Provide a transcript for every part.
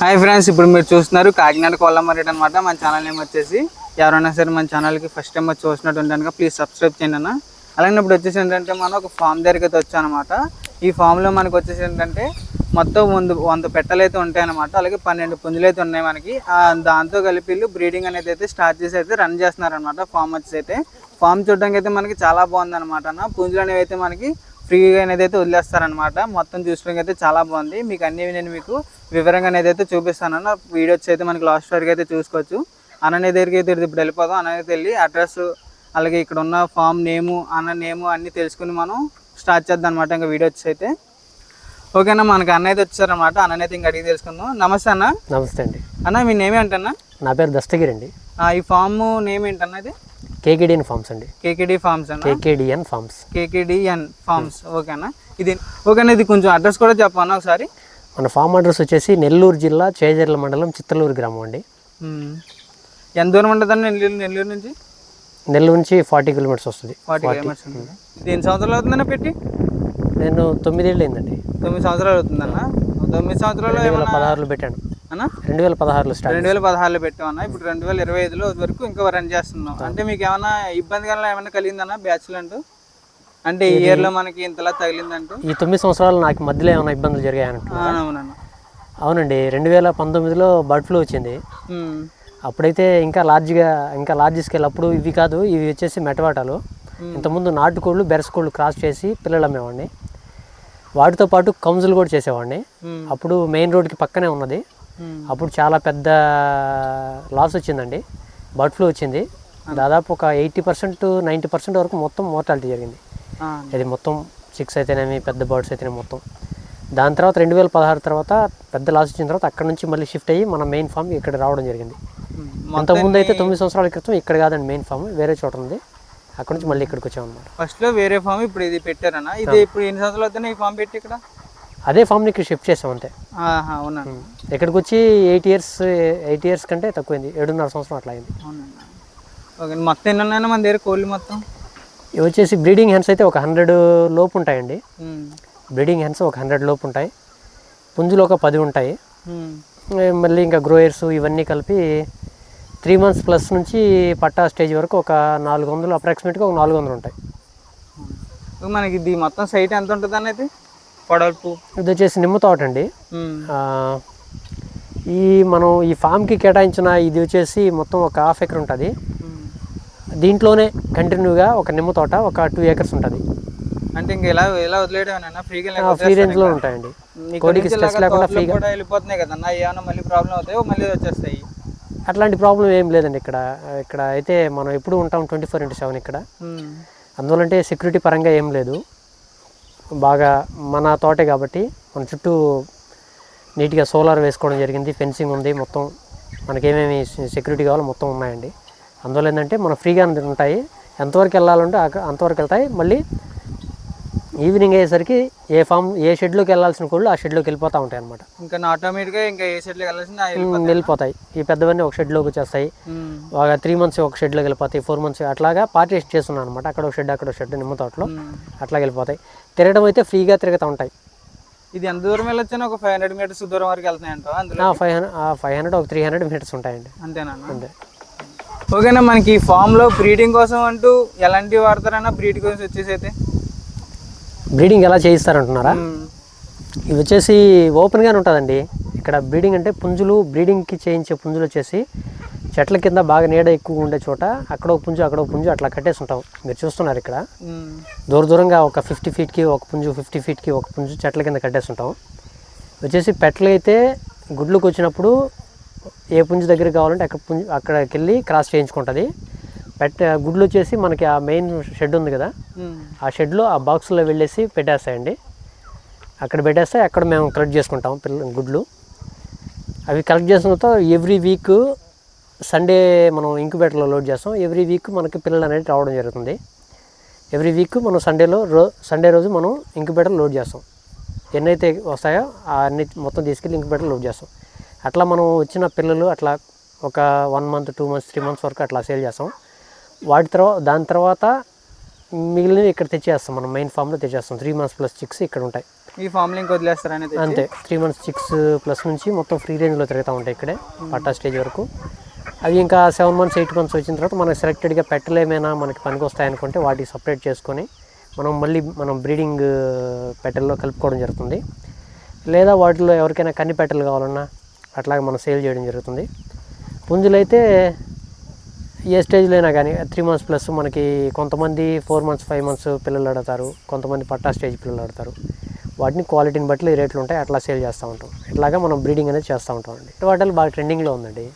Hi friends ఇప్పుడు మీరు చూస్తున్నారు కాకినాడ కొల్లమరేట్ అనమాట మన ఛానల్ నేమ్ వచ్చేసి ఎవరైనా సరే మన ఛానల్కి ఫస్ట్ టైం వచ్చి చూసినట్టు కనుక ప్లీజ్ సబ్స్క్రైబ్ చేయండి అన్న. అలాగే ఇప్పుడు వచ్చేసి ఏంటంటే మనం ఒక ఫామ్ దగ్గరికి అయితే వచ్చానమాట ఈ ఫామ్లో మనకు వచ్చేసి ఏంటంటే మొత్తం వంద వంద పెట్టలు అయితే ఉంటాయన్నమాట అలాగే పన్నెండు పుంజులు అయితే ఉన్నాయి మనకి. దాంతో కలిపి వీళ్ళు బ్రీడింగ్ అనేది అయితే స్టార్ట్ చేసి అయితే రన్ చేస్తున్నారనమాట ఫామ్ వచ్చేసి అయితే. ఫామ్ చూడడానికి అయితే మనకి చాలా బాగుంది అనమాట అన్న. పుంజులు అనేవి అయితే మనకి ఫ్రీగా అనేది అయితే వదిలేస్తారనమాట మొత్తం చూసడానికి అయితే చాలా బాగుంది. మీకు అన్ని నేను మీకు వివరంగా అనేది అయితే చూపిస్తాను వీడియోస్ అయితే మనకి లాస్ట్ వరకు అయితే చూసుకోవచ్చు. అన్నయ్య దగ్గరికి అయితే ఇప్పుడు వెళ్ళిపోదాం. అన్నయ్య వెళ్ళి అడ్రస్ అలాగే ఇక్కడ ఉన్న ఫామ్ నేము అన్న నేము అన్నీ తెలుసుకుని మనం స్టార్ట్ చేద్దాం అనమాట ఇంకా వీడియోస్ అయితే. ఓకేనా మనకి అన్న అయితే వచ్చారనమాట అన్నయ్య అయితే ఇంకా అడిగి తెలుసుకుందాం. నమస్తే అన్న. నమస్తే అండి. అన్న మీ నేమ్ ఏంటన్నా? నా పేరు దస్తగిరి అండి. ఈ ఫామ్ నేమ్ ఏంటన్నా ఇది? కేకేడిఎన్ ఫార్మ్స్ అండి. కేకేడి ఫార్మ్స్ అన్న? కేకేడిఎన్ ఫార్మ్స్. కేకేడిఎన్ ఫార్మ్స్ ఓకేనా? ఇది ఓకేనా ఇది కొంచెం అడ్రస్ కూడా చెప్పన్నా ఒకసారి? మన ఫామ్ అడ్రస్ వచ్చేసి నెల్లూరు జిల్లా చేజర్ల మండలం చిత్తలూరు గ్రామం అండి. ఎంత దూరం ఉంటుందండి నెల్లూరు నెల్లూరు నుంచి? నెల్లూరు నుంచి ఫార్టీ కిలోమీటర్స్ వస్తుంది. ఫార్టీ కిలోమీటర్స్ ఎన్ని సంవత్సరాలు అవుతుందన్న పెట్టి? నేను తొమ్మిదేళ్ళు అయిందండి. తొమ్మిది సంవత్సరాలు అవుతుందన్న? తొమ్మిది సంవత్సరాలు పదహారులో పెట్టాను. అన్న? రెండు వేల పదహారులో స్టార్ట్ రెండు వేల పదహారులో పెట్టామన్నా. ఇప్పుడు రెండు వేల ఇరవై ఐదులో వరకు ఇంకా రన్ చేస్తున్నాం. అంటే మీకు ఏమైనా ఇబ్బంది కానీ ఏమైనా కలిగిందన్న బ్యాచ్లు అంటూ అంటే ఈ ఇయర్లో మనకి ఇంతలా తగిలిందంటూ? ఈ తొమ్మిది సంవత్సరాలు నాకు మధ్యలో ఏమైనా ఇబ్బందులు జరిగాయంట ఆ, అవునన్న. అవునండి. రెండు వేల పంతొమ్మిదిలో బర్డ్ ఫ్లూ వచ్చింది. అప్పుడైతే ఇంకా లార్జ్గా ఇంకా లార్జ్ స్కేల్ అప్పుడు ఇవి కాదు ఇవి వచ్చేసి మెటవాటాలు. ఇంతకుముందు నాటుకోళ్ళు బెరసుకోళ్ళు క్రాస్ చేసి పిల్లలు అమ్మేవాడిని వాటితో పాటు కౌన్సిల్ కూడా చేసేవాడిని. అప్పుడు మెయిన్ రోడ్కి పక్కనే ఉన్నది. అప్పుడు చాలా పెద్ద లాస్ వచ్చిందండి. బర్డ్ ఫ్లూ వచ్చింది. దాదాపు ఒక ఎయిటీ పర్సెంట్ నైంటీ పర్సెంట్ వరకు మొత్తం మోర్టాలిటీ జరిగింది. ఆ, ఇది మొత్తం సిక్స్ అయితేనేమి పెద్ద బర్డ్స్ అయితేనే మొత్తం. దాని తర్వాత రెండు వేల పదహారు తర్వాత పెద్ద లాస్ వచ్చిన తర్వాత అక్కడ నుంచి మళ్ళీ షిఫ్ట్ అయ్యి మన మెయిన్ ఫామ్ ఇక్కడ రావడం జరిగింది. అంతకుముందు అయితే తొమ్మిది సంవత్సరాల క్రితం ఇక్కడ కాదండి మెయిన్ ఫామ్ వేరే చోట ఉంది. అక్కడ నుంచి మళ్ళీ ఇక్కడికి వచ్చామన్నమాట. ఫస్ట్లో వేరే ఫామ్ ఇప్పుడు ఇది పెట్టారన్న ఇది ఇప్పుడు ఎన్ని సంవత్సరాలు అవుతున్నాయి ఈ ఫామ్ పెట్టి ఇక్కడ? అదే ఫామ్ని ఇక్కడ షిఫ్ట్ చేసాం అంతే. అవునన్న ఇక్కడికి వచ్చి ఎయిట్ ఇయర్స్ ఎయిట్ ఇయర్స్ కంటే తక్కువైంది. ఏడున్నర సంవత్సరం అట్లా అయింది. ఓకే మొత్తం ఎన్ని మన దగ్గర కోళ్ళు మొత్తం? ఇవి వచ్చేసి బ్రీడింగ్ హెన్స్ అయితే ఒక హండ్రెడ్ లోపు ఉంటాయండి. బ్రీడింగ్ హెన్స్ ఒక హండ్రెడ్ లోపు ఉంటాయి. పుంజులు ఒక పది ఉంటాయి. మళ్ళీ ఇంకా గ్రోయర్స్ ఇవన్నీ కలిపి త్రీ మంత్స్ ప్లస్ నుంచి పట్టా స్టేజ్ వరకు ఒక నాలుగు వందలు అప్రాక్సిమేట్గా ఒక నాలుగు వందలు ఉంటాయి. మనకి ఇది మొత్తం సైట్ ఎంత ఉంటుంది అనేది పొడల్పు ఇది వచ్చేసి నిమ్మ తోట అండి. ఈ మనం ఈ ఫామ్కి కేటాయించిన ఇది వచ్చేసి మొత్తం ఒక హాఫ్ ఎకర్ ఉంటుంది. దీంట్లోనే కంటిన్యూగా ఒక నిమ్మ తోట ఒక టూ ఏకర్స్ ఉంటుంది. అంటే ఇంక ఎలా ఎలా వదిలేయడం ఫ్రీగా ఫ్రీ రేంజ్లో ఉంటాయండి. కోడికి స్ట్రెస్ లేకుండా ఫ్రీగా వెళ్ళిపోతున్నాయి కదన్న. ఏమైనా మళ్ళీ ప్రాబ్లం అవుతాయో మళ్ళీ వచ్చేస్తాయి. అట్లాంటి ప్రాబ్లం ఏం లేదండి ఇక్కడ. ఇక్కడ అయితే మనం ఎప్పుడు ఉంటాం ట్వంటీ ఫోర్ ఇంటూ సెవెన్ ఇక్కడ. మ్మ్. అందువలంటే సెక్యూరిటీ పరంగా ఏం లేదు. బాగా మన తోటే కాబట్టి మన చుట్టూ నీట్గా సోలార్ వేసుకోవడం జరిగింది ఫెన్సింగ్ ఉంది మొత్తం మనకేమేమి సెక్యూరిటీ కావాలో మొత్తం ఉన్నాయండి. అందువల్ల ఏంటంటే మనం ఫ్రీగా ఉంటాయి. ఎంతవరకు వెళ్ళాలంటే అంతవరకు వెళ్తాయి. మళ్ళీ ఈవినింగ్ అయ్యేసరికి ఏ ఫామ్ ఏ షెడ్లోకి వెళ్ళాల్సిన కోళ్ళు ఆ షెడ్లోకి వెళ్ళిపోతూ ఉంటాయి అనమాట ఇంకా ఆటోమేటిక్గా ఇంకా ఏ సెట్లోకి వెళ్ళాల్సింది ఆ వెళ్ళిపోతాయి ఈ పెద్దవన్నీ ఒక షెడ్లోకి వచ్చేస్తాయి. బాగా త్రీ మంత్స్ ఒక షెడ్లోకి వెళ్ళిపోతాయి ఫోర్ మంత్స్ అట్లాగా పార్టీషన్ చేస్తున్నాను అనమాట అక్కడ ఒక షెడ్ అక్కడ ఒక షెడ్ నిమ్మ తోటలో. అట్లా వెళ్ళిపోతాయి. తిరగడం అయితే ఫ్రీగా తిరుగుతూ ఉంటాయి. ఇది ఎంత దూరం వెళ్ళొచ్చినా ఒక ఫైవ్ హండ్రెడ్ మీటర్స్ దూరం వరకు వెళ్తున్నాయంట ఫైవ్ హండ్రెడ్ ఫైవ్ హండ్రెడ్ ఒక త్రీ హండ్రెడ్ మీటర్స్ ఉంటాయండి. అంతేనా? అంతే. ఓకేనా మనకి ఈ ఫామ్లో బ్రీడింగ్ కోసం అంటూ ఎలాంటివి వాడతారన్నా బ్రీడ్ కోసం వచ్చేసి అయితే బ్రీడింగ్ ఎలా చేయిస్తారంటున్నారా? ఇవి వచ్చేసి ఓపెన్గానే ఉంటుందండి. ఇక్కడ బ్రీడింగ్ అంటే పుంజులు బ్రీడింగ్కి చేయించే పుంజులు వచ్చేసి చెట్ల కింద బాగా నీడ ఎక్కువ ఉండే చోట అక్కడ ఒక పుంజు అక్కడ ఒక పుంజు అట్లా కట్టేసి ఉంటాం మీరు చూస్తున్నారు ఇక్కడ. దూర దూరంగా ఒక ఫిఫ్టీ ఫీట్కి ఒక పుంజు ఫిఫ్టీ ఫీట్కి ఒక పుంజు చెట్ల కింద కట్టేస్తుంటాం వచ్చేసి పెట్టలు అయితే గుడ్లకు వచ్చినప్పుడు ఏ పుంజు దగ్గర కావాలంటే అక్కడ పుంజు అక్కడికి వెళ్ళి క్రాస్ చేయించుకుంటుంది. పెట్ట గుడ్లు వచ్చేసి మనకి ఆ మెయిన్ షెడ్ ఉంది కదా. ఆ షెడ్లో ఆ బాక్స్లో వెళ్ళేసి పెట్టేస్తాయండి. అక్కడ పెట్టేస్తే అక్కడ మేము కలెక్ట్ చేసుకుంటాం పిల్ల గుడ్లు. అవి కలెక్ట్ చేసిన తర్వాత ఎవ్రీ వీక్ సండే మనం ఇంక్యుబేటర్లో లోడ్ చేస్తాం. ఎవ్రీ వీక్ మనకి పిల్లలు అనేది రావడం జరుగుతుంది. ఎవ్రీ వీక్ మనం సండేలో రో సండే రోజు మనం ఇంక్యుబేటర్ లోడ్ చేస్తాం. ఎన్నైతే వస్తాయో అన్ని మొత్తం తీసుకెళ్ళి ఇంక్యుబేటర్ లోడ్ చేస్తాం. అట్లా మనం వచ్చిన పిల్లలు అట్లా ఒక one month two months three months వరకు అట్లా సేల్ చేస్తాం. వాటి తర్వాత దాని తర్వాత మిగిలినవి ఇక్కడ తెచ్చేస్తాం మనం మెయిన్ ఫామ్లో తెచ్చేస్తాం. త్రీ మంత్స్ ప్లస్ చిక్స్ ఇక్కడ ఉంటాయి. ఈ ఫామ్ లింక్ వదిలేస్తారనేది అంతే త్రీ మంత్స్ చిక్స్ ప్లస్ నుంచి మొత్తం ఫ్రీ రేంజ్లో తిరుగుతూ ఉంటాయి ఇక్కడే పట్టా స్టేజ్ వరకు. అవి ఇంకా సెవెన్ మంత్స్ ఎయిట్ మంత్స్ వచ్చిన తర్వాత మనకి సెలెక్టెడ్గా పెట్టలేమైనా మనకి పనికి వస్తాయనుకుంటే వాటికి సపరేట్ చేసుకొని మనం మళ్ళీ మనం బ్రీడింగ్ పెట్టెల్లో కలుపుకోవడం జరుగుతుంది. లేదా వాటిలో ఎవరికైనా కన్ని పెట్టెలు కావాలన్నా అట్లాగే మనం సేల్ చేయడం జరుగుతుంది. పుంజులైతే ఏ స్టేజ్లో అయినా కానీ త్రీ మంత్స్ ప్లస్ మనకి కొంతమంది ఫోర్ మంత్స్ ఫైవ్ మంత్స్ పిల్లలు ఆడతారు కొంతమంది పట్టా స్టేజ్ పిల్లలు ఆడతారు. వాటిని క్వాలిటీని బట్టి ఈ రేట్లు ఉంటాయి అట్లా సేల్ చేస్తూ ఉంటాం. ఇట్లాగా మనం బ్రీడింగ్ అనేది చేస్తూ ఉంటాం అండి. నెట్టవాటాలు బాగా ట్రెండింగ్లో ఉందండి.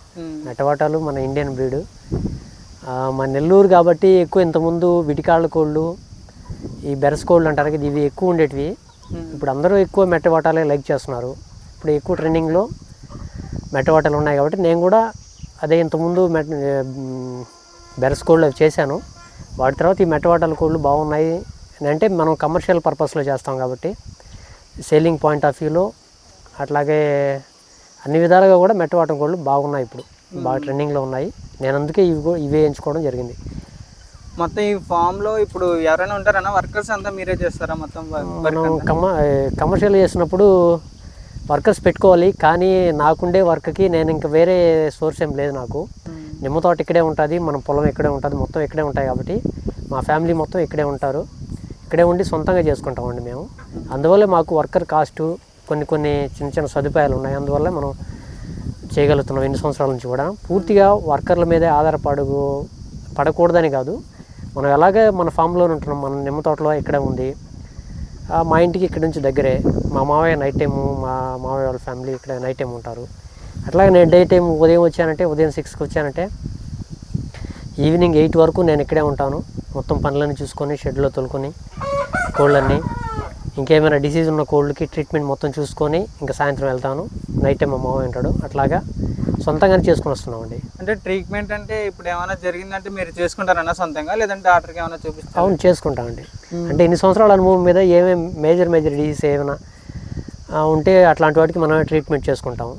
నెట్టవాటాలు మన ఇండియన్ బ్రీడ్. మన నెల్లూరు కాబట్టి ఎక్కువ ఇంతకుముందు విటికాళ్ళ కోళ్ళు ఈ బెరస్ కోళ్ళు అంటారు కదా ఇవి ఎక్కువ ఉండేటివి. ఇప్పుడు అందరూ ఎక్కువ మెట్టవాటాలే లైక్ చేస్తున్నారు. ఇప్పుడు ఎక్కువ ట్రెండింగ్లో మెట్టవాటాలు ఉన్నాయి కాబట్టి నేను కూడా అదే ఇంతకుముందు మెట్ బెరస్ కోళ్ళు అవి చేశాను. వాటి తర్వాత ఈ మెట్టవాటాల కోళ్ళు బాగున్నాయి. అని అంటే మనం కమర్షియల్ పర్పస్లో చేస్తాం కాబట్టి సేలింగ్ పాయింట్ ఆఫ్ వ్యూలో అట్లాగే అన్ని విధాలుగా కూడా మెట్టవాటం కోళ్ళు బాగున్నాయి ఇప్పుడు. బాగా ట్రెండింగ్లో ఉన్నాయి. నేను అందుకే ఇవి ఇవే ఎంచుకోవడం జరిగింది. మొత్తం ఈ ఫామ్లో ఇప్పుడు ఎవరైనా ఉంటారన్నా వర్కర్స్ అంతా మీరే చేస్తారా? మొత్తం మనం కమ కమర్షియల్ చేసినప్పుడు వర్కర్స్ పెట్టుకోవాలి కానీ నాకుండే వర్క్కి నేను ఇంకా వేరే సోర్స్ ఏం లేదు నాకు. నిమ్మ తోట ఇక్కడే ఉంటుంది మన పొలం ఇక్కడే ఉంటుంది మొత్తం ఇక్కడే ఉంటాయి కాబట్టి మా ఫ్యామిలీ మొత్తం ఇక్కడే ఉంటారు. ఇక్కడే ఉండి సొంతంగా చేసుకుంటామండి మేము. అందువల్ల మాకు వర్కర్ కాస్ట్ కొన్ని కొన్ని చిన్న చిన్న సదుపాయాలు ఉన్నాయి. అందువల్ల మనం చేయగలుగుతున్నాం ఎన్ని సంవత్సరాల నుంచి కూడా. పూర్తిగా వర్కర్ల మీదే ఆధారపడు పడకూడదని కాదు. మనం ఎలాగే మన ఫామ్లో ఉంటున్నాం మన నిమ్మ తోటలో ఇక్కడే ఉంది. మా ఇంటికి ఇక్కడ నుంచి దగ్గరే. మా మావయ్య నైట్ టైము మా మావయ్య వాళ్ళ ఫ్యామిలీ ఇక్కడ నైట్ టైం ఉంటారు. అట్లాగే నేను డే టైం ఉదయం వచ్చానంటే ఉదయం సిక్స్కి వచ్చానంటే ఈవినింగ్ ఎయిట్ వరకు నేను ఇక్కడే ఉంటాను. మొత్తం పనులన్నీ చూసుకొని షెడ్లో తోలుకొని కోళ్ళన్నీ. ఇంకేమైనా డిసీజ్ ఉన్న కోళ్ళకి ట్రీట్మెంట్ మొత్తం చూసుకొని ఇంకా సాయంత్రం వెళ్తాను. నైట్ టైం మా మావయ్య ఉంటాడు. అట్లాగా సొంతంగానే చేసుకొని వస్తున్నామండి. అంటే ట్రీట్మెంట్ అంటే ఇప్పుడు ఏమైనా జరిగిందంటే మీరు చేసుకుంటారన్నా సొంతంగా? లేదంటే డాక్టర్కి ఏమైనా చూపిస్తారు? అవును చేసుకుంటామండి. అంటే ఇన్ని సంవత్సరాల అనుభవం మీద ఏమేమి మేజర్ మేజర్ డిసీజ్ ఏమైనా ఉంటే అట్లాంటి వాటికి మనమే ట్రీట్మెంట్ చేసుకుంటాము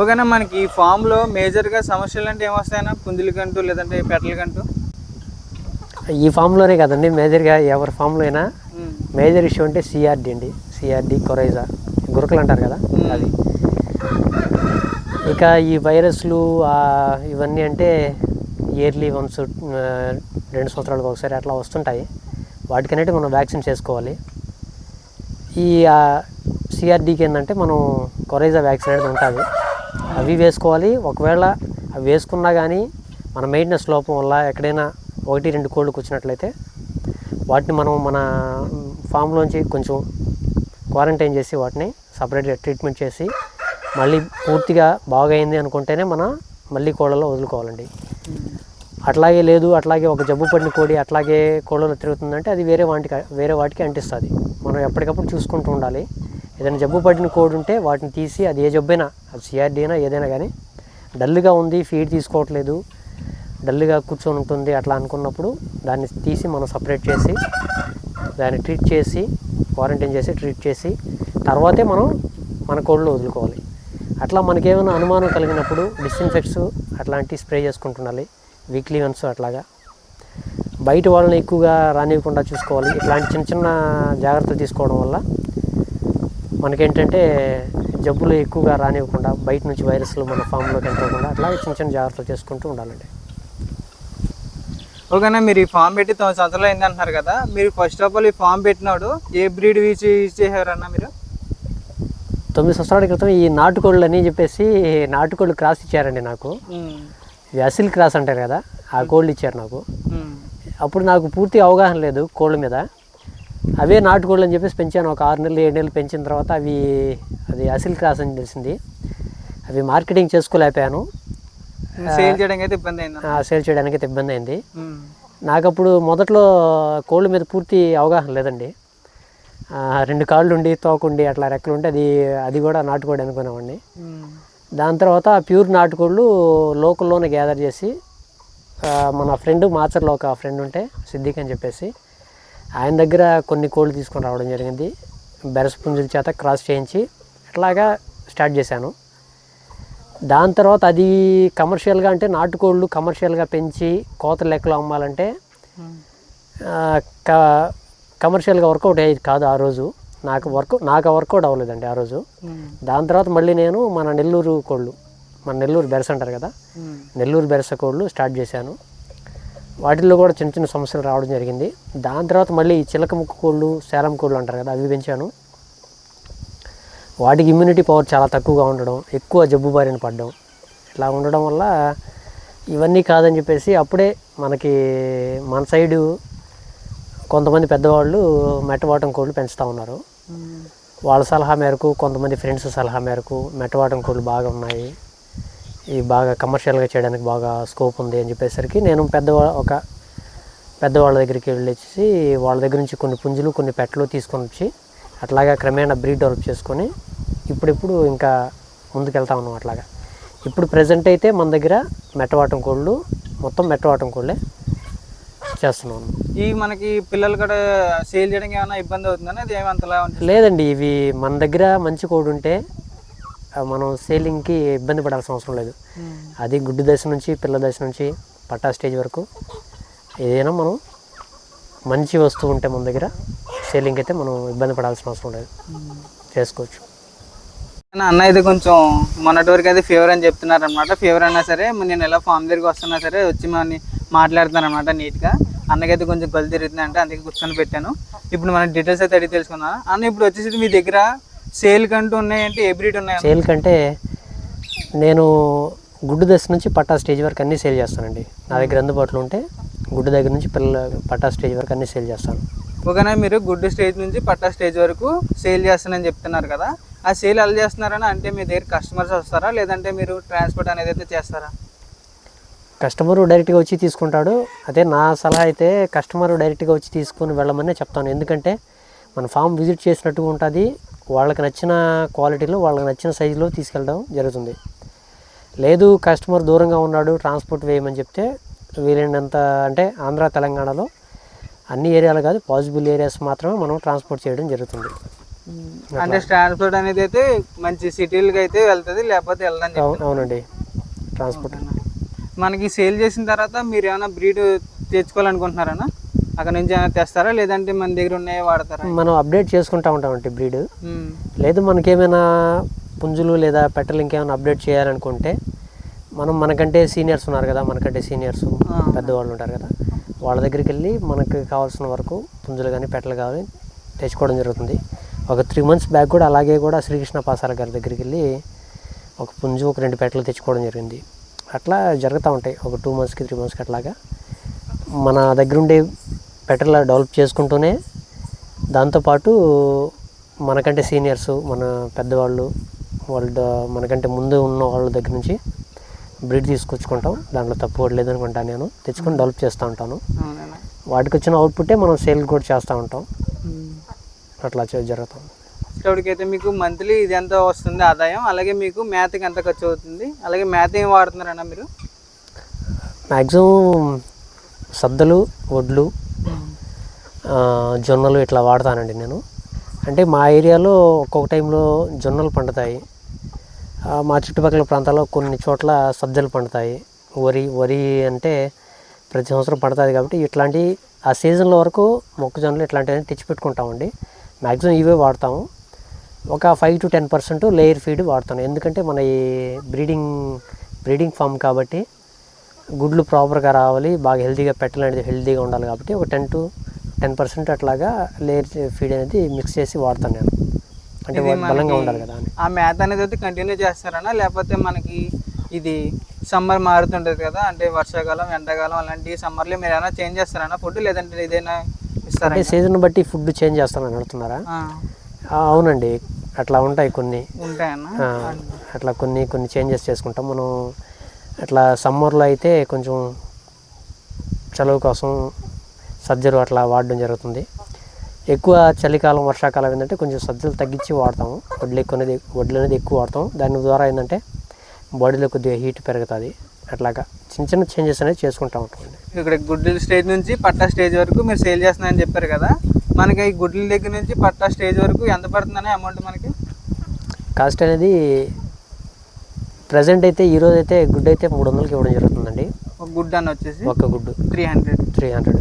ఓకేనా మనకి ఈ ఫామ్లో మేజర్గా సమస్యలు అంటే ఏమొస్తాయన్నా? పుంజులకంటూ లేదంటే పెట్టలకంటూ ఈ ఫామ్లోనే కదండి మేజర్గా ఎవరి ఫామ్లో అయినా మేజర్ ఇష్యూ అంటే సిఆర్డి అండి. సిఆర్డి కొరైజా గురకలు అంటారు కదా అది. ఇక ఈ వైరస్లు ఇవన్నీ అంటే ఇయర్లీ వన్స్ రెండు సంవత్సరాలకు ఒకసారి అట్లా వస్తుంటాయి. వాటికనేది మనం వ్యాక్సిన్ చేసుకోవాలి. ఈ సిఆర్డీకి ఏంటంటే మనం కొరైజా వ్యాక్సిన్ అనేది ఉంటుంది. అవి వేసుకోవాలి. ఒకవేళ అవి వేసుకున్నా కానీ మన మెయింటెనెన్స్ లోపం వల్ల ఎక్కడైనా ఒకటి రెండు కోళ్ళు కూర్చున్నట్లయితే వాటిని మనం మన ఫామ్లోంచి కొంచెం క్వారంటైన్ చేసి వాటిని సపరేట్గా ట్రీట్మెంట్ చేసి మళ్ళీ పూర్తిగా బాగైంది అనుకుంటేనే మన మళ్ళీ కోళ్ళలో వదులుకోవాలండి. అట్లాగే లేదు అట్లాగే ఒక జబ్బు పడిన కోడి అట్లాగే కోళ్ళలో తిరుగుతుందంటే అది వేరే వాటికి వేరే వాటికి అంటిస్తుంది. మనం ఎప్పటికప్పుడు చూసుకుంటూ ఉండాలి. ఏదైనా జబ్బు పడిన కోడి ఉంటే వాటిని తీసి అది ఏ జబ్బైనా అది సిఆర్డీ అయినా ఏదైనా కానీ డల్గా ఉంది ఫీడ్ తీసుకోవట్లేదు డల్గా కూర్చొని ఉంటుంది అట్లా అనుకున్నప్పుడు దాన్ని తీసి మనం సపరేట్ చేసి దాన్ని ట్రీట్ చేసి క్వారంటైన్ చేసి ట్రీట్ చేసి తర్వాతే మనం మన కోళ్ళు వదులుకోవాలి. అట్లా మనకేమైనా అనుమానం కలిగినప్పుడు డిస్ఇన్ఫెక్ట్స్ అట్లాంటివి స్ప్రే చేసుకుంటుండాలి. వీక్లీ వన్స్ అట్లాగా. బయట వాళ్ళని ఎక్కువగా రానివ్వకుండా చూసుకోవాలి. ఇట్లాంటి చిన్న చిన్న జాగ్రత్తలు తీసుకోవడం వల్ల మనకేంటంటే జబ్బులు ఎక్కువగా రానివ్వకుండా బయట నుంచి వైరస్లు మన ఫామ్లోకి ఎంటర్ అవ్వకుండా అట్లాగే చిన్న చిన్న జాగ్రత్తలు చేసుకుంటూ ఉండాలండి. ఓకేనా మీరు ఈ ఫామ్ పెట్టి తొమ్మిది సంవత్సరాలు అయింది అంటున్నారు కదా. మీరు ఫస్ట్ ఆఫ్ ఆల్ ఈ ఫామ్ పెట్టినాడు ఏ బ్రీడ్ యూజ్ యూజ్ చేశారన్నా మీరు? తొమ్మిది సంవత్సరాల క్రితం ఈ నాటుకోళ్ళు అని చెప్పేసి నాటుకోళ్ళు క్రాస్ ఇచ్చారండి నాకు. ఇవి అసిల్ క్రాస్ అంటారు కదా ఆ కోళ్ళు ఇచ్చారు నాకు. అప్పుడు నాకు పూర్తి అవగాహన లేదు కోళ్ళ మీద. అవే నాటుకోళ్ళు అని చెప్పేసి పెంచాను. ఒక ఆరు నెలలు ఏడు నెలలు పెంచిన తర్వాత అవి అది అసిల్ క్రాస్ అని తెలిసింది. అవి మార్కెటింగ్ చేసుకోలేకపోయాను. సేల్ చేయడానికి అయితే ఇబ్బంది అయింది? సేల్ చేయడానికి అయితే ఇబ్బంది అయింది. నాకు అప్పుడు మొదట్లో కోళ్ళ మీద పూర్తి అవగాహన లేదండి. రెండు కాళ్ళు ఉండి తోకుండి అట్లా రెక్కలు ఉంటే అది అది కూడా నాటుకోడి అనుకునేవాడిని. దాని తర్వాత ప్యూర్ నాటుకోళ్ళు లోకల్లోనే గ్యాదర్ చేసి మన ఫ్రెండ్ మాచర్లో ఒక ఫ్రెండ్ ఉంటే సిద్దిక్ అని చెప్పేసి ఆయన దగ్గర కొన్ని కోళ్ళు తీసుకొని రావడం జరిగింది. బెరస్ పుంజుల చేత క్రాస్ చేయించి ఇట్లాగా స్టార్ట్ చేశాను. దాని తర్వాత అది కమర్షియల్గా అంటే నాటుకోళ్ళు కమర్షియల్గా పెంచి కోత లెక్కలో అమ్మాలంటే కమర్షియల్గా వర్కౌట్ అయ్యేది కాదు ఆ రోజు. నాకు వర్క్ నాకు ఆ వర్కౌట్ అవ్వలేదండి ఆ రోజు. దాని తర్వాత మళ్ళీ నేను మన నెల్లూరు కోళ్ళు మన నెల్లూరు బెరస అంటారు కదా? నెల్లూరు బెరస కోళ్ళు స్టార్ట్ చేశాను. వాటిల్లో కూడా చిన్న చిన్న సమస్యలు రావడం జరిగింది. దాని తర్వాత మళ్ళీ చిలక ముక్కు కోళ్ళు సేలం కోళ్ళు అంటారు కదా అవి పెంచాను. వాటికి ఇమ్యూనిటీ పవర్ చాలా తక్కువగా ఉండడం ఎక్కువ జబ్బు బారిన పడడం ఇట్లా ఉండడం వల్ల ఇవన్నీ కాదని చెప్పేసి అప్పుడే మనకి మన సైడు కొంతమంది పెద్దవాళ్ళు మెట్టవాటం కోళ్ళు పెంచుతూ ఉన్నారు. వాళ్ళ సలహా మేరకు కొంతమంది ఫ్రెండ్స్ సలహా మేరకు మెట్టవాటం కోళ్ళు బాగా ఉన్నాయి. ఇవి బాగా కమర్షియల్గా చేయడానికి బాగా స్కోప్ ఉంది అని చెప్పేసరికి నేను పెద్దవా ఒక పెద్దవాళ్ళ దగ్గరికి వెళ్ళేసి వాళ్ళ దగ్గర నుంచి కొన్ని పుంజులు కొన్ని పెట్టలు తీసుకొని వచ్చి అట్లాగా క్రమేణా బ్రీడ్ డెవలప్ చేసుకొని ఇప్పుడిప్పుడు ఇంకా ముందుకెళ్తా ఉన్నాం అట్లాగా. ఇప్పుడు ప్రజెంట్ అయితే మన దగ్గర మెట్టవాటం కోళ్ళు మొత్తం మెట్టవాటం కోళ్ళే చేస్తున్నాను ఈ మనకి పిల్లలు కూడా సేల్ చేయడానికి ఏమైనా ఇబ్బంది అవుతుందని అది ఏమంతలా లేదండి ఇవి మన దగ్గర మంచి కోడి ఉంటే మనం సేలింగ్కి ఇబ్బంది పడాల్సిన అవసరం లేదు. అది గుడ్డు దశ నుంచి పిల్ల దశ నుంచి పట్టా స్టేజ్ వరకు ఏదైనా మనం మంచి వస్తువు ఉంటే మన దగ్గర సేలింగ్ అయితే మనం ఇబ్బంది పడాల్సిన అవసరం లేదు. చేసుకోవచ్చు. నా అన్న అయితే కొంచెం మొన్నటి వరకు అయితే ఫీవర్ అని చెప్తున్నారు అనమాట ఫీవర్ అన్నా సరే నేను ఎలా ఫామ్ దగ్గరికి వస్తున్నా సరే వచ్చి మనని మాట్లాడుతున్నాను అనమాట నీట్గా అన్నకైతే కొంచెం కళ్ళు తిరుగుతుంది అంటే అందుకే కూర్చొని పెట్టాను. ఇప్పుడు మన డీటెయిల్స్ అయితే అడిగి తెలుసుకున్నాను అన్న ఇప్పుడు వచ్చేసి మీ దగ్గర సేల్ కంటూ ఉన్నాయంటే ఏ బ్రీడ్ ఉన్నాయి సేల్ కంటే నేను గుడ్డు దశ నుంచి పట్టా స్టేజ్ వరకు అన్నీ సేల్ చేస్తానండి. నా దగ్గర అందుబాటులో ఉంటే గుడ్డు దగ్గర నుంచి పిల్లల పట్టా స్టేజ్ వరకు అన్నీ సేల్ చేస్తాను. ఓకేనా మీరు గుడ్ స్టేజ్ నుంచి పట్టా స్టేజ్ వరకు సేల్ చేస్తానని చెప్తున్నారు కదా ఆ సేల్ ఎలా చేస్తున్నారని అంటే మీ దగ్గర కస్టమర్స్ వస్తారా? లేదంటే మీరు ట్రాన్స్పోర్ట్ అనేది అయితే చేస్తారా? కస్టమర్ డైరెక్ట్గా వచ్చి తీసుకుంటాడు. అదే నా సలహా అయితే కస్టమర్ డైరెక్ట్గా వచ్చి తీసుకొని వెళ్ళమని చెప్తాను. ఎందుకంటే మన ఫామ్ విజిట్ చేసినట్టుగా ఉంటుంది. వాళ్ళకి నచ్చిన క్వాలిటీలో వాళ్ళకి నచ్చిన సైజులో తీసుకెళ్ళడం జరుగుతుంది. లేదు కస్టమర్ దూరంగా ఉన్నాడు ట్రాన్స్పోర్ట్ వేయమని చెప్తే వీలైనంత అంటే ఆంధ్ర తెలంగాణలో అన్ని ఏరియాలు కాదు పాసిబుల్ ఏరియాస్ మాత్రమే మనం ట్రాన్స్పోర్ట్ చేయడం జరుగుతుంది. అంటే ట్రాన్స్పోర్ట్ అనేది అయితే మంచి సిటీలకి అయితే వెళ్తుంది లేకపోతే అవు- అవునండి. ట్రాన్స్పోర్ట్. మనకి సేల్ చేసిన తర్వాత మీరు ఏమైనా బ్రీడ్ తెచ్చుకోవాలనుకుంటున్నారనా? అక్కడ నుంచి ఏమైనా తెస్తారా? లేదంటే మన దగ్గర ఉన్నాయే వాడతారా? మనం అప్డేట్ చేసుకుంటా ఉంటామండి బ్రీడ్. లేదు మనకేమైనా పుంజులు లేదా పెట్టలు ఇంకేమైనా అప్డేట్ చేయాలనుకుంటే మనం మనకంటే సీనియర్స్ ఉన్నారు కదా మనకంటే సీనియర్స్. పెద్దవాళ్ళు ఉంటారు కదా వాళ్ళ దగ్గరికి వెళ్ళి మనకు కావాల్సిన వరకు పుంజులు కానీ పెట్టలు కానీ తెచ్చుకోవడం జరుగుతుంది. ఒక త్రీ మంత్స్ బ్యాక్ కూడా అలాగే కూడా శ్రీకృష్ణ పాసాల గారి దగ్గరికి వెళ్ళి ఒక పుంజు ఒక రెండు పెట్టలు తెచ్చుకోవడం జరిగింది. అట్లా జరుగుతూ ఉంటాయి. ఒక టూ మంత్స్కి త్రీ మంత్స్కి అట్లాగా. మన దగ్గర ఉండే పెట్టలు డెవలప్ చేసుకుంటూనే దాంతోపాటు మనకంటే సీనియర్స్ మన పెద్దవాళ్ళు వాళ్ళ మనకంటే ముందు ఉన్న వాళ్ళ దగ్గర నుంచి బ్రీడ్ తీసుకొచ్చుకుంటాం. దాంట్లో తప్పు కూడా లేదనుకుంటాను నేను. తెచ్చుకొని డెవలప్ చేస్తూ ఉంటాను. వాటికి వచ్చిన అవుట్పుట్టే మనం సేల్ కూడా చేస్తూ ఉంటాం. అట్లా జరుగుతుంది. ఇప్పటికైతే మీకు మంత్లీ ఇది ఎంత వస్తుంది ఆదాయం? అలాగే మీకు మేతకి ఎంత ఖర్చు అవుతుంది? అలాగే మేత ఏం వాడుతున్నారన్నా మీరు? మ్యాక్సిమం సద్దలు వడ్లు జొన్నలు ఇట్లా వాడతానండి నేను. అంటే మా ఏరియాలో ఒక్కొక్క టైంలో జొన్నలు పండుతాయి. మా చుట్టుపక్కల ప్రాంతాల్లో కొన్ని చోట్ల సజ్జలు పండుతాయి. వరి వరి అంటే ప్రతి సంవత్సరం పడుతుంది కాబట్టి ఇట్లాంటి ఆ సీజన్ల వరకు మొక్కజొన్నలు ఇట్లాంటివన్నీ తెచ్చి పెట్టుకుంటామండి. మ్యాక్సిమం ఇవే వాడతాము. ఒక five to ten percent layer feed వాడతాను. ఎందుకంటే మన ఈ బ్రీడింగ్ బ్రీడింగ్ ఫామ్ కాబట్టి గుడ్లు ప్రాపర్గా రావాలి బాగా హెల్తీగా పెట్టాలనేది హెల్తీగా ఉండాలి కాబట్టి ఒక టెన్ టు టెన్ పర్సెంట్ అట్లాగా లేయర్ ఫీడ్ అనేది మిక్స్ చేసి వాడతాను నేను. అంటే బలంగా ఉండాలి కదా అని. ఆ మేత అనేది అయితే కంటిన్యూ చేస్తారనా? లేకపోతే మనకి ఇది సమ్మర్ మారుతుంటుంది కదా? అంటే వర్షాకాలం ఎండాకాలం అలాంటి సమ్మర్లో మీరు ఏమైనా చేంజ్ చేస్తారనా? ఫుడ్ లేదంటే ఇదైనా ఇస్తారా సీజన్ బట్టి ఫుడ్ చేంజ్ చేస్తానని అడుగుతున్నారా? అవునండి. అట్లా ఉంటాయి కొన్ని. అట్లా కొన్ని కొన్ని చేంజెస్ చేసుకుంటాం. మనం అట్లా సమ్మర్లో అయితే కొంచెం చలువ కోసం సజ్జలు అట్లా వాడడం జరుగుతుంది. ఎక్కువ చలికాలం వర్షాకాలం ఏంటంటే కొంచెం సజ్జలు తగ్గించి వాడతాము. వడ్లు ఎక్కువ అనేది వడ్లు అనేది ఎక్కువ వాడతాం దాని ద్వారా ఏంటంటే బాడీలో కొద్దిగా హీట్ పెరుగుతుంది. అట్లాగా చిన్న చిన్న చేంజెస్ అనేది చేసుకుంటా. ఉంటామండి ఇక్కడ గుడ్ల స్టేజ్ నుంచి పట్టా స్టేజ్ వరకు మీరు సేల్ చేస్తున్నారని చెప్పారు కదా. మనకి ఈ గుడ్ల దగ్గర నుంచి పట్టా స్టేజ్ వరకు ఎంత పడుతుందనే అమౌంట్ మనకి? కాస్ట్ అనేది ప్రజెంట్ అయితే ఈరోజు అయితే గుడ్ అయితే మూడు వందలకి ఇవ్వడం జరుగుతుందండి. ఒక గుడ్ అని వచ్చేసి? ఒక్క గుడ్డు. త్రీ హండ్రెడ్ త్రీ హండ్రెడ్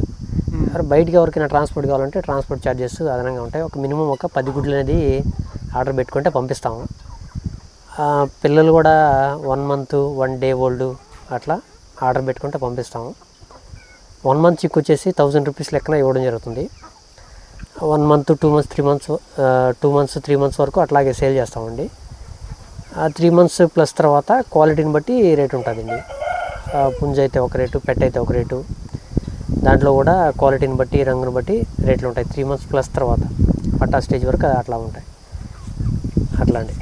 మరి బయటికి ఎవరికైనా ట్రాన్స్పోర్ట్ కావాలంటే ట్రాన్స్పోర్ట్ ఛార్జెస్ అదనంగా ఉంటాయి. ఒక మినిమం ఒక పది గుడ్లు అనేది ఆర్డర్ పెట్టుకుంటే పంపిస్తాము. పిల్లలు కూడా one month one day old అట్లా ఆర్డర్ పెట్టుకుంటే పంపిస్తాము. వన్ మంత్ చిక్ వచ్చేసి థౌజండ్ రూపీస్ లెక్కన ఇవ్వడం జరుగుతుంది. One month two months three months two months three months వరకు అట్లాగే సేల్ చేస్తామండి. ఆ త్రీ మంత్స్ ప్లస్ తర్వాత క్వాలిటీని బట్టి రేట్ ఉంటుందండి. పుంజ అయితే ఒక రేటు పెట్ అయితే ఒక రేటు. దాంట్లో కూడా క్వాలిటీని బట్టి రంగుని బట్టి రేట్లు ఉంటాయి. త్రీ మంత్స్ ప్లస్ తర్వాత పట్టా స్టేజ్ వరకు అట్లా ఉంటాయి. అట్లా అండి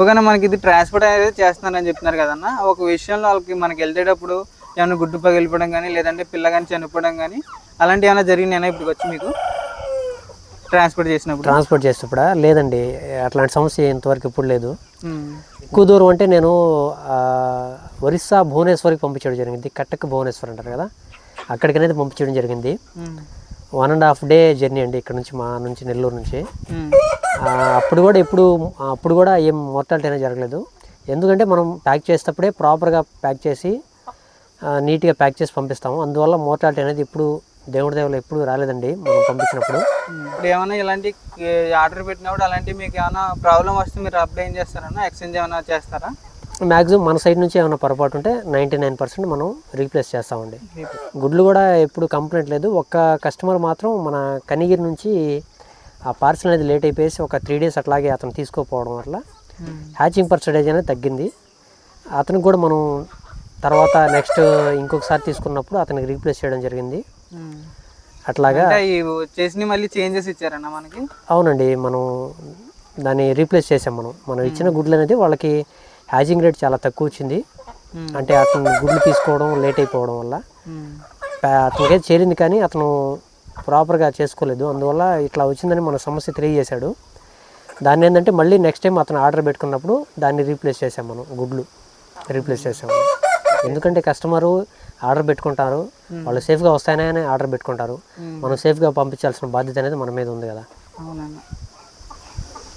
ఓకేనా మనకి ఇది ట్రాన్స్పోర్ట్ అనేది చేస్తున్నారని చెప్తున్నారు కదన్నా. ఒక విషయంలో వాళ్ళకి మనకి వెళ్తేటప్పుడు ఏమైనా గుడ్డు పగిలిపోవడం కానీ లేదంటే పిల్ల కానీ చనిపోవడం కానీ అలాంటివి ఏమైనా జరిగినాయన్నా ఇప్పుడు వచ్చి మీకు? ట్రాన్స్పోర్ట్ చేసినప్పుడు? ట్రాన్స్పోర్ట్ చేసేటప్పుడా లేదండి. అట్లాంటి సమస్య ఇంతవరకు ఇప్పుడు లేదు. ఎక్కువ దూరం అంటే నేను ఒరిస్సా భువనేశ్వర్కి పంపించడం జరిగింది. కట్టక్ భువనేశ్వర్ అంటారు కదా? అక్కడికి అనేది పంపించడం జరిగింది. One and half day journey అండి ఇక్కడ నుంచి మా నుంచి నెల్లూరు నుంచి. అప్పుడు కూడా ఎప్పుడు అప్పుడు కూడా ఏం మోర్టాలిటీ అనేది జరగలేదు. ఎందుకంటే మనం ప్యాక్ చేసేటప్పుడే ప్రాపర్గా ప్యాక్ చేసి నీట్గా ప్యాక్ చేసి పంపిస్తాము. అందువల్ల మోర్టాలిటీ అనేది ఇప్పుడు దేవుడి దేవుళ్ళు ఎప్పుడు రాలేదండి మనం పంపించినప్పుడు. ఇప్పుడు ఏమైనా ఇలాంటి ఆర్డర్ పెట్టినప్పుడు అలాంటి మీకు ఏమైనా ప్రాబ్లం వస్తే మీరు అప్లై ఏం చేస్తారన్నా ఎక్స్చేంజ్ ఏమైనా చేస్తారా? మ్యాక్సిమం మన సైడ్ నుంచి ఏమైనా పొరపాటు ఉంటే నైంటీ నైన్ పర్సెంట్ మనం రీప్లేస్ చేస్తామండి. గుడ్లు కూడా ఎప్పుడు కంప్లైంట్ లేదు. ఒక్క కస్టమర్ మాత్రం మన కనిగిరి నుంచి ఆ పార్సల్ అనేది లేట్ అయిపోయేసి ఒక త్రీ డేస్ అట్లాగే అతను తీసుకోకపోవడం వల్ల. హ్యాచింగ్ పర్సంటేజ్ అనేది తగ్గింది. అతనికి కూడా మనం తర్వాత నెక్స్ట్ ఇంకొకసారి తీసుకున్నప్పుడు అతనికి రీప్లేస్ చేయడం జరిగింది. అట్లాగా అంటే ఈ చేసి మళ్ళీ చేంజెస్ ఇచ్చారన్న మనకి? అవునండి మనం దాన్ని రీప్లేస్ చేసాం మనం. మనం ఇచ్చిన గుడ్లు అనేది వాళ్ళకి హ్యాచింగ్ రేట్ చాలా తక్కువ వచ్చింది. ఉమ్. అంటే అతను గుడ్లు తీసుకోవడం లేట్ అయిపోవడం వల్ల. ఉమ్. ప- అతనికైతే చేరింది కానీ అతను ప్రాపర్గా చేసుకోలేదు. అందువల్ల ఇట్లా వచ్చిందని మన సమస్య తెలియజేశాడు. దాన్ని ఏంటంటే మళ్ళీ నెక్స్ట్ టైం అతను ఆర్డర్ పెట్టుకున్నప్పుడు దాన్ని రీప్లేస్ చేసాం మనం గుడ్లు. రీప్లేస్ చేసాం ఎందుకంటే కస్టమరు ఆర్డర్ పెట్టుకుంటారు. వాళ్ళు సేఫ్గా వస్తాయని ఆర్డర్ పెట్టుకుంటారు. మనం సేఫ్గా పంపించాల్సిన బాధ్యత అనేది మన మీద ఉంది కదా. అవునన్న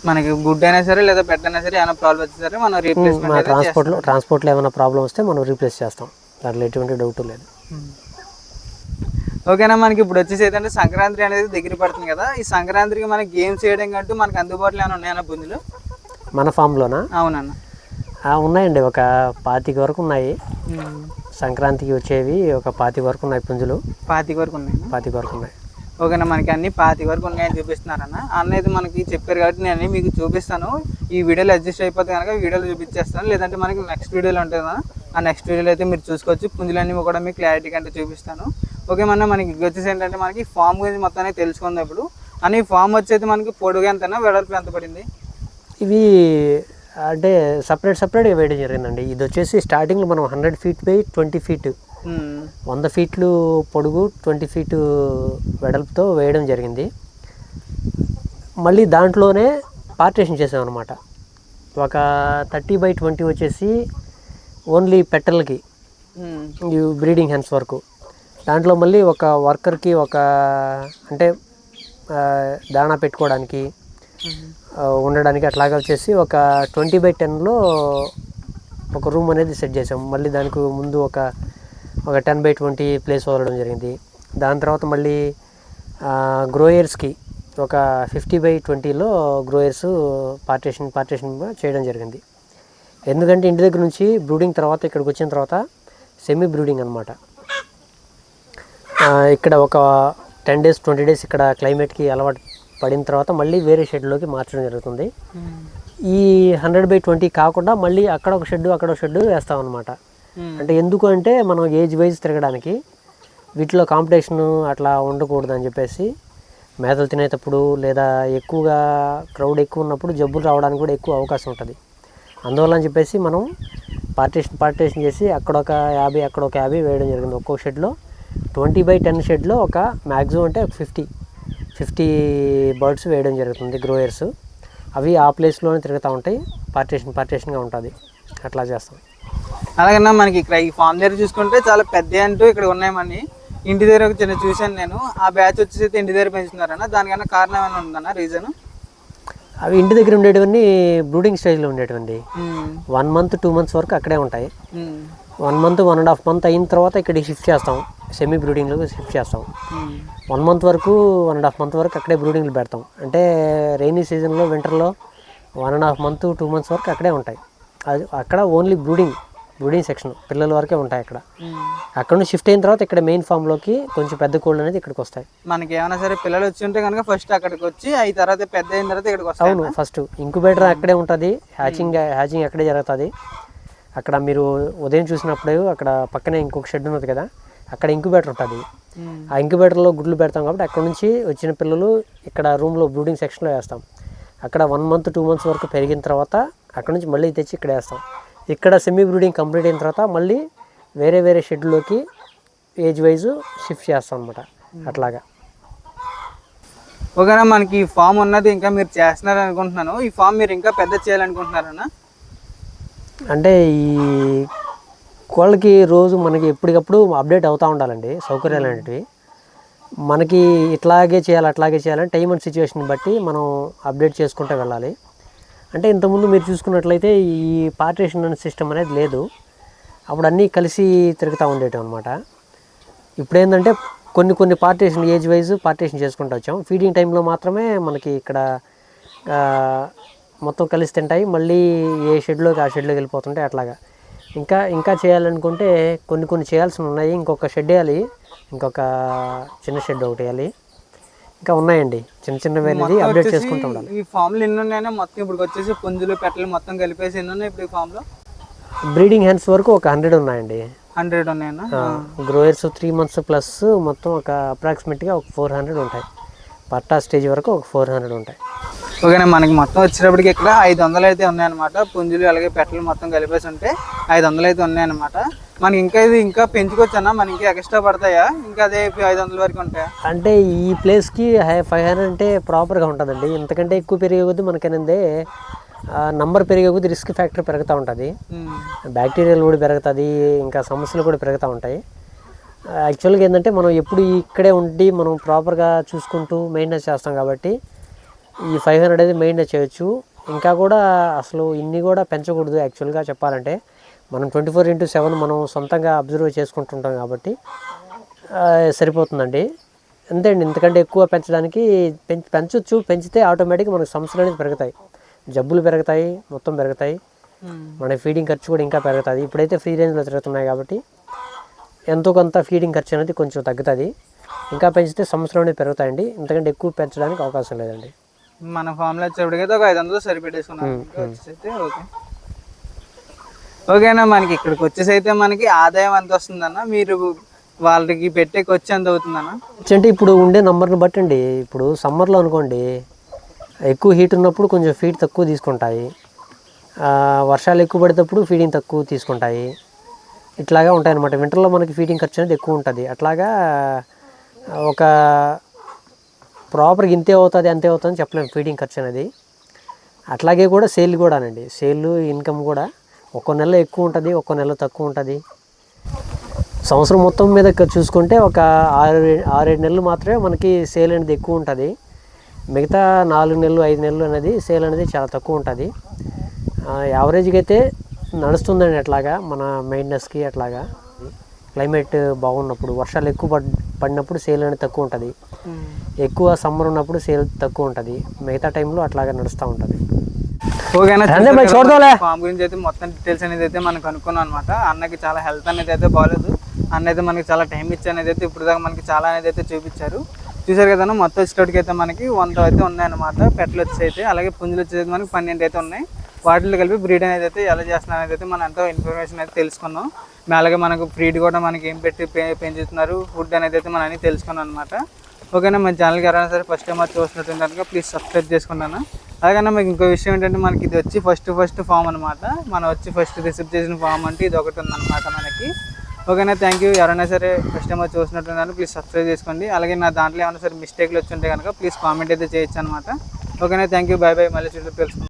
మనకి గుడ్ అయినా సరే లేదా పెద్ద అయినా సరే ఏమైనా ప్రాబ్లం వచ్చినా సరే మనం మన రీప్లేస్మెంట్ ట్రాన్స్పోర్ట్లో ట్రాన్స్పోర్ట్లో ఏమైనా ప్రాబ్లం వస్తే మనం రీప్లేస్ చేస్తాం. దాంట్లో ఎటువంటి డౌట్ లేదు. ఓకేనా మనకి ఇప్పుడు వచ్చేసి ఏంటంటే సంక్రాంతి అనేది దగ్గర పడుతుంది కదా. ఈ సంక్రాంతికి మనకి గేమ్స్ చేయడం కంటూ మనకి అందుబాటులో ఏమైనా ఉన్నాయన్న పుంజులు మన ఫామ్లోనా అవునన్న. ఉన్నాయండి. ఒక పాతిక వరకు ఉన్నాయి. సంక్రాంతికి వచ్చేవి ఒక పాతి వరకు ఉన్నాయి పుంజులు. పాతిక వరకు ఉన్నాయి పాతిక వరకు ఉన్నాయి. ఓకేనా మనకి అన్ని పాతిక వరకు ఉన్నాయని చూపిస్తున్నారన్న అన్న అయితే మనకి చెప్పారు కాబట్టి నేను మీకు చూపిస్తాను. ఈ వీడియోలో అడ్జస్ట్ అయిపోతే కనుక వీడియోలో చూపించేస్తాను. లేదంటే మనకి నెక్స్ట్ వీడియోలో ఉంటుందా? ఆ నెక్స్ట్ వీడియోలో అయితే మీరు చూసుకోవచ్చు. పుంజులన్నీ కూడా మీకు క్లారిటీ కంటే చూపిస్తాను. ఓకే మన మనకి వచ్చేసి ఏంటంటే మనకి ఫామ్ గురించి మొత్తానికి తెలుసుకుందాం ఇప్పుడు. అని ఫామ్ వచ్చేది మనకి పొడుగు ఎంతనా వెడల్పు ఎంత పడింది? ఇవి అంటే సపరేట్ సపరేట్గా వేయడం జరిగిందండి. ఇది వచ్చేసి స్టార్టింగ్లో మనం hundred feet by twenty feet వంద ఫీట్లు పొడుగు ట్వంటీ ఫీట్ వెడల్పుతో వేయడం జరిగింది. మళ్ళీ దాంట్లోనే పార్టేషన్ చేసామన్నమాట. ఒక థర్టీ బై ట్వంటీ వచ్చేసి ఓన్లీ పెట్టలకి బ్రీడింగ్ హెన్స్ వరకు. దాంట్లో మళ్ళీ ఒక వర్కర్కి ఒక అంటే దాణా పెట్టుకోవడానికి ఆ, ఉండడానికి అట్లాగా వచ్చేసి ఒక ట్వంటీ బై టెన్లో ఒక రూమ్ అనేది సెట్ చేసాం మళ్ళీ దానికి ముందు ఒక ఒక టెన్ బై ట్వంటీ ప్లేస్ వదలడం జరిగింది. దాని తర్వాత మళ్ళీ గ్రోయర్స్కి ఒక ఫిఫ్టీ బై ట్వంటీలో గ్రోయర్స్ పార్టేషన్ పార్టేషన్ చేయడం జరిగింది. ఎందుకంటే ఇంటి దగ్గర నుంచి బ్రూడింగ్ తర్వాత ఇక్కడికి వచ్చిన తర్వాత సెమీ బ్రూడింగ్ అనమాట ఇక్కడ ఒక టెన్ డేస్ ట్వంటీ డేస్ ఇక్కడ క్లైమేట్కి అలవాటు పడిన తర్వాత మళ్ళీ వేరే షెడ్లోకి మార్చడం జరుగుతుంది. ఈ హండ్రెడ్ బై ట్వంటీ కాకుండా మళ్ళీ అక్కడ ఒక షెడ్ అక్కడ ఒక షెడ్ వేస్తాం అనమాట అంటే ఎందుకు అంటే మనం ఏజ్ వైజ్ తిరగడానికి వీటిలో కాంపిటీషన్ అట్లా ఉండకూడదు అని చెప్పేసి మేతలు తినేటప్పుడు లేదా ఎక్కువగా క్రౌడ్ ఎక్కువ ఉన్నప్పుడు జబ్బులు రావడానికి కూడా ఎక్కువ అవకాశం ఉంటుంది. అందువల్ల అని చెప్పేసి మనం పార్టీషన్ పార్టీషన్ చేసి అక్కడ ఒక యాభై అక్కడ ఒక యాభై వేయడం జరిగింది ఒక్కొక్క షెడ్లో. ట్వంటీ బై టెన్ షెడ్లో ఒక మ్యాక్సిమం అంటే ఒక ఫిఫ్టీ ఫిఫ్టీ బర్డ్స్ వేయడం జరుగుతుంది గ్రోయర్స్. అవి ఆ ప్లేస్లోనే తిరుగుతూ ఉంటాయి. పార్టీషన్ పార్టీషన్గా ఉంటుంది. అట్లా చేస్తాం. అలాగన్నా మనకి ఇక్కడ ఈ ఫామ్ దగ్గర చూసుకుంటే చాలా పెద్ద అంటూ ఇక్కడ ఉన్నాయమని ఇంటి దగ్గర ఒక చిన్న చూశాను నేను. ఆ బ్యాచ్ వచ్చేసి ఇంటి దగ్గర పెంచుతున్నారన్న. దానికన్నా కారణం ఏమైనా ఉందన్న రీజన్ అవి ఇంటి దగ్గర ఉండేటివన్నీ బ్రూడింగ్ స్టేజ్లో ఉండేటివండి. వన్ మంత్ టూ మంత్స్ వరకు అక్కడే ఉంటాయి. One month one and half month అయిన తర్వాత ఇక్కడికి షిఫ్ట్ చేస్తాం. సెమీ బ్రూడింగ్లోకి షిఫ్ట్ చేస్తాం. వన్ మంత్ వరకు వన్ అండ్ హాఫ్ మంత్ వరకు అక్కడే బ్రూడింగ్లు పెడతాం. అంటే రైనీ సీజన్లో వింటర్లో one and half month two months వరకు అక్కడే ఉంటాయి. అది అక్కడ ఓన్లీ బ్రూడింగ్ బ్రూడింగ్ సెక్షన్ పిల్లల వరకే ఉంటాయి అక్కడ. అక్కడ నుంచి షిఫ్ట్ అయిన తర్వాత ఇక్కడ మెయిన్ ఫామ్లోకి కొంచెం పెద్ద కోళ్ళు అనేది ఇక్కడికి వస్తాయి. మనకి ఏమైనా సరే పిల్లలు వచ్చి ఉంటే కనుక ఫస్ట్ అక్కడికి వచ్చి అయి తర్వాత పెద్ద అయిన తర్వాత ఇక్కడికి వస్తాయి? అవును ఫస్ట్. ఇంక్యుబేటర్ అక్కడే ఉంటుంది. హ్యాచింగ్ హ్యాచింగ్ అక్కడే జరుగుతుంది. అక్కడ మీరు ఉదయం చూసినప్పుడు అక్కడ పక్కనే ఇంకొక షెడ్ ఉన్నది కదా అక్కడ ఇంక్యుబేటర్ ఉంటుంది. ఆ ఇంక్యుబేటర్లో గుడ్లు పెడతాం కాబట్టి అక్కడ నుంచి వచ్చిన పిల్లలు ఇక్కడ రూమ్లో బ్రూడింగ్ సెక్షన్లో వేస్తాం. అక్కడ వన్ మంత్ టూ మంత్స్ వరకు పెరిగిన తర్వాత అక్కడ నుంచి మళ్ళీ తెచ్చి ఇక్కడ వేస్తాం. ఇక్కడ సెమీ బ్రూడింగ్ కంప్లీట్ అయిన తర్వాత మళ్ళీ వేరే వేరే షెడ్లోకి ఏజ్ వైజ్ షిఫ్ట్ చేస్తాం అనమాట అట్లాగా. ఓకేనా మనకి ఫామ్ ఉన్నది ఇంకా మీరు చేస్తున్నారు అనుకుంటున్నాను. ఈ ఫామ్ మీరు ఇంకా పెద్ద చేయాలనుకుంటున్నారన్నా? అంటే ఈ కోళ్ళకి రోజు మనకి ఎప్పటికప్పుడు అప్డేట్ అవుతూ ఉండాలండి సౌకర్యాలు అనేటివి. మనకి ఇట్లాగే చేయాలి అట్లాగే చేయాలని టైం అండ్ సిచ్యువేషన్ బట్టి మనం అప్డేట్ చేసుకుంటూ వెళ్ళాలి. అంటే ఇంతకుముందు మీరు చూసుకున్నట్లయితే ఈ పార్టీషన్ అనే సిస్టమ్ అనేది లేదు. అప్పుడు అన్నీ కలిసి తిరుగుతూ ఉండేటం అనమాట ఇప్పుడు ఏంటంటే కొన్ని కొన్ని పార్టీషన్ ఏజ్ వైజ్ పార్టీషన్ చేసుకుంటూ వచ్చాం. ఫీడింగ్ టైంలో మాత్రమే మనకి ఇక్కడ మొత్తం కలిసి తింటాయి. మళ్ళీ ఏ షెడ్లోకి ఆ షెడ్లోకి వెళ్ళిపోతుంటాయి అట్లాగా. ఇంకా ఇంకా చేయాలనుకుంటే కొన్ని కొన్ని చేయాల్సి ఉన్నాయి. ఇంకొక షెడ్ వేయాలి. ఇంకొక చిన్న షెడ్ ఒకటి వేయాలి. ఇంకా ఉన్నాయండి. చిన్న చిన్నవి అనేది అప్డేట్ చేసుకుంటూ ఉండాలి. ఈ ఫామ్లో ఎన్ని ఉన్నాయో మొత్తం ఇప్పుడు వచ్చేసి పుంజులు పెట్టలు మొత్తం కలిపేసి ఎన్ని ఉన్నాయి ఇప్పుడు ఈ ఫామ్లో బ్రీడింగ్ హ్యాండ్స్ వరకు ఒక హండ్రెడ్ ఉన్నాయండి. హండ్రెడ్ ఉన్నాయన్నా గ్రోయర్స్ త్రీ మంత్స్ ప్లస్ మొత్తం ఒక అప్రాక్సిమేట్గా ఒక ఫోర్ హండ్రెడ్ ఉంటాయి. పట్టా స్టేజ్ వరకు ఒక ఫోర్ హండ్రెడ్ ఉంటాయి. ఓకేనా మనకి మొత్తం వచ్చేటప్పటికి ఇక్కడ ఐదు వందలు అయితే ఉన్నాయన్నమాట. పుంజులు అలాగే పెట్టలు మొత్తం కలిపేసి ఉంటే ఐదు వందలు అయితే ఉన్నాయన్నమాట. మనకి ఇంకా ఇది ఇంకా పెంచుకోవచ్చన్నా మనకి ఇంకా ఎక్స్ట్రా పడతాయా? ఇంకా అదే ఐదు వందల వరకు ఉంటాయా? అంటే ఈ ప్లేస్కి ఫైవ్ హండ్రెడ్ అంటే ప్రాపర్గా ఉంటుందండి. ఇంతకంటే ఎక్కువ పెరిగే కొద్దీ మనకేనందే నంబర్ పెరిగే కొద్దీ రిస్క్ ఫ్యాక్టర్ పెరుగుతూ ఉంటుంది. బ్యాక్టీరియాలు కూడా పెరుగుతుంది ఇంకా సమస్యలు కూడా పెరుగుతూ ఉంటాయి. యాక్చువల్గా ఏంటంటే మనం ఎప్పుడు ఇక్కడే ఉండి మనం ప్రాపర్గా చూసుకుంటూ మెయింటెనెన్స్ చేస్తాం కాబట్టి ఈ ఫైవ్ హండ్రెడ్ అయితే మెయింటెనెన్స్ చేయొచ్చు. ఇంకా కూడా అసలు ఇన్ని కూడా పెంచకూడదు యాక్చువల్గా చెప్పాలంటే. మనం ట్వంటీ ఫోర్ ఇంటూ సెవెన్ మనం సొంతంగా అబ్జర్వ్ చేసుకుంటుంటాం కాబట్టి సరిపోతుందండి. అంతే అండి ఇంతకంటే ఎక్కువ పెంచడానికి పెంచ పెంచవచ్చు పెంచితే ఆటోమేటిక్గా మనకు సమస్యలు అనేది పెరుగుతాయి. జబ్బులు పెరుగుతాయి మొత్తం పెరుగుతాయి. మన ఫీడింగ్ ఖర్చు కూడా ఇంకా పెరుగుతుంది. ఇప్పుడైతే ఫ్రీ రేంజ్లో తిరుగుతున్నాయి కాబట్టి ఎంతో కొంత ఫీడింగ్ ఖర్చు అనేది కొంచెం తగ్గుతుంది. ఇంకా పెంచితే సంవత్సరం అనేది పెరుగుతాయండి. ఇంతకంటే ఎక్కువ పెంచడానికి అవకాశం లేదండి. మన ఫామ్లో వచ్చేప్పటికైతే ఒక ఐదు వందలు సరిపెట్టేసుకున్నాం. ఓకే. ఓకేనా మనకి? ఇక్కడికి వచ్చేసి అయితే మనకి ఆదాయం ఎంత వస్తుందన్న? మీరు వాళ్ళకి పెట్టే ఖర్చు ఎంత అవుతుందన్న? అంటే ఇప్పుడు ఉండే నంబర్ని బట్టి అండి. ఇప్పుడు సమ్మర్లో అనుకోండి ఎక్కువ హీట్ ఉన్నప్పుడు కొంచెం ఫీడ్ తక్కువ తీసుకుంటాయి. వర్షాలు ఎక్కువ పడేటప్పుడు ఫీడింగ్ తక్కువ తీసుకుంటాయి. ఇట్లాగా ఉంటాయన్నమాట. వింటర్లో మనకి ఫీడింగ్ ఖర్చు అనేది ఎక్కువ ఉంటుంది. అట్లాగా ఒక ప్రాపర్గా ఇంతే అవుతుంది అంతే అవుతుంది అని చెప్పలేము ఫీడింగ్ ఖర్చు అనేది. అట్లాగే కూడా సేల్ కూడానండి. సేల్ ఇన్కమ్ కూడా ఒక్కో నెల ఎక్కువ ఉంటుంది ఒక్కో నెల తక్కువ ఉంటుంది. సంవత్సరం మొత్తం మీద చూసుకుంటే ఒక ఆరు ఆరేడు నెలలు మాత్రమే మనకి సేల్ అనేది ఎక్కువ ఉంటుంది. మిగతా నాలుగు నెలలు ఐదు నెలలు అనేది సేల్ అనేది చాలా తక్కువ ఉంటుంది. యావరేజ్గా అయితే నడుస్తుందండి అట్లాగా మన మెయింటెనెన్స్కి అట్లాగా. క్లైమేట్ బాగున్నప్పుడు వర్షాలు ఎక్కువ పడ్ పడినప్పుడు సేల్ అనేది తక్కువ ఉంటుంది. ఎక్కువ సమ్మర్ ఉన్నప్పుడు సేల్ తక్కువ ఉంటుంది. మిగతా టైంలో అట్లాగా నడుస్తూ ఉంటుంది. ఫామ్ గురించి అయితే మొత్తం డీటెయిల్స్ అనేది అయితే మనకు అనుకున్నాం అనమాట అన్నకి చాలా హెల్త్ అనేది అయితే బాగాలేదు అన్న అయితే మనకి చాలా టైం ఇచ్చి అనేది అయితే ఇప్పుడు దాకా మనకి చాలా అనేది అయితే చూపించారు. చూసారు కదా మొత్తం అయితే మనకి వంద అయితే ఉన్నాయన్నమాట. పెట్టలు వచ్చి అయితే అలాగే పుంజులు వచ్చేసి మనకి పన్నెండు అయితే ఉన్నాయి. వాటిలో కలిపి బ్రీడ్ అనేది అయితే ఎలా చేస్తున్నారు అనేది అయితే మనం ఎంతో ఇన్ఫర్మేషన్ అయితే తెలుసుకున్నాం. అలాగే మనకు బ్రీడ్ కూడా మనకి ఏం పెట్టి పెంచుతున్నారు ఫుడ్ అనేది అయితే మనం అన్ని తెలుసుకున్నాం అనమాట ఓకేనా మన ఛానల్కి ఎవరైనా సరే ఫస్ట్ టైం అది చూసినట్టు కనుక ప్లీజ్ సబ్స్క్రైబ్ చేసుకున్నాను అలాగనే మీకు ఇంకో విషయం ఏంటంటే మనకి ఇది వచ్చి ఫస్ట్ ఫస్ట్ ఫామ్ అనమాట మనం వచ్చి ఫస్ట్ రిసీవ్ చేసిన ఫామ్ అంటే ఇది ఒకటి ఉందన్నమాట మనకి. ఓకేనా థ్యాంక్ యూ ఎవరైనా సరే ఫస్ట్ టైం అది ప్లీజ్ సబ్స్క్రైబ్ చేసుకోండి. అలాగే నా దాంట్లో ఏమైనా సరే మిస్టేక్లు వచ్చి ఉంటే కనుక ప్లీజ్ కామెంట్ అయితే చేయొచ్చు అనమాట ఓకేనా థ్యాంక్ యూ బాయ్ బాయ్ మళ్ళీ చూసి తెలుసుకుందాం.